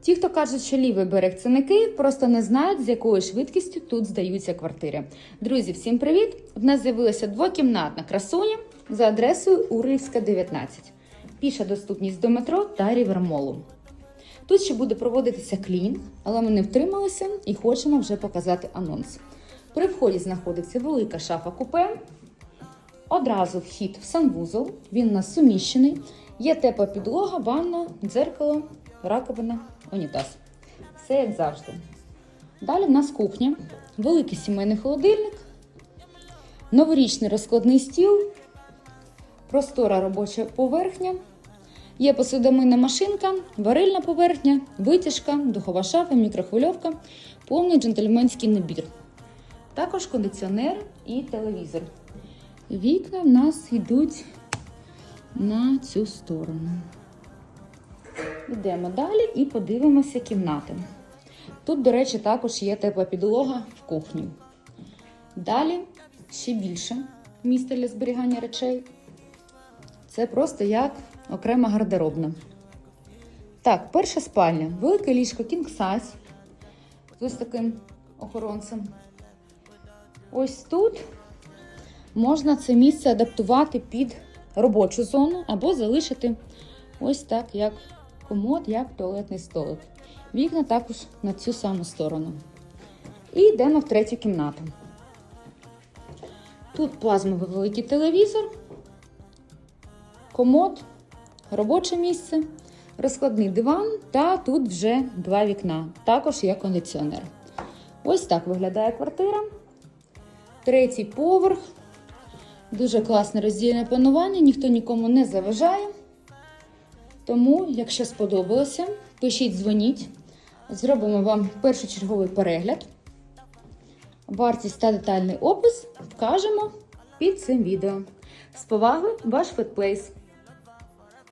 Ті, хто кажуть, що лівий берег це не Київ, просто не знають, з якою швидкістю тут здаються квартири. Друзі, всім привіт! В нас з'явилася двокімнатна красуня за адресою Урлівська, 19. Піша доступність до метро та рівермолу. Тут ще буде проводитися клінінг, але ми не втрималися і хочемо вже показати анонс. При вході знаходиться велика шафа купе. Одразу вхід в санвузол. Він у нас суміщений. Є тепла підлога, ванна, дзеркало, раковина, унітаз. Все як завжди. Далі в нас кухня, великий сімейний холодильник, новорічний розкладний стіл, простора робоча поверхня. Є посудомийна машинка, варильна поверхня, витяжка, духова шафа, мікрохвильовка, повний джентльменський набір. Також кондиціонер і телевізор. Вікна в нас йдуть на цю сторону. Йдемо далі і подивимося кімнати. Тут, до речі, також є тепла підлога в кухню. Далі ще більше місця для зберігання речей. Це просто як окрема гардеробна. Так, перша спальня. Велике ліжко King Size з ось таким охоронцем. Ось тут можна це місце адаптувати під робочу зону або залишити ось так, як комод, як туалетний столик. Вікна також на цю саму сторону. І йдемо в третю кімнату. Тут плазмовий великий телевізор, комод, робоче місце, розкладний диван та тут вже два вікна. Також є кондиціонер. Ось так виглядає квартира. Третій поверх. Дуже класне роздільне планування, ніхто нікому не заважає. Тому, якщо сподобалося, пишіть, дзвоніть. Зробимо вам першочерговий перегляд. Вартість та детальний опис вкажемо під цим відео. З повагою, ваш Фетплейс.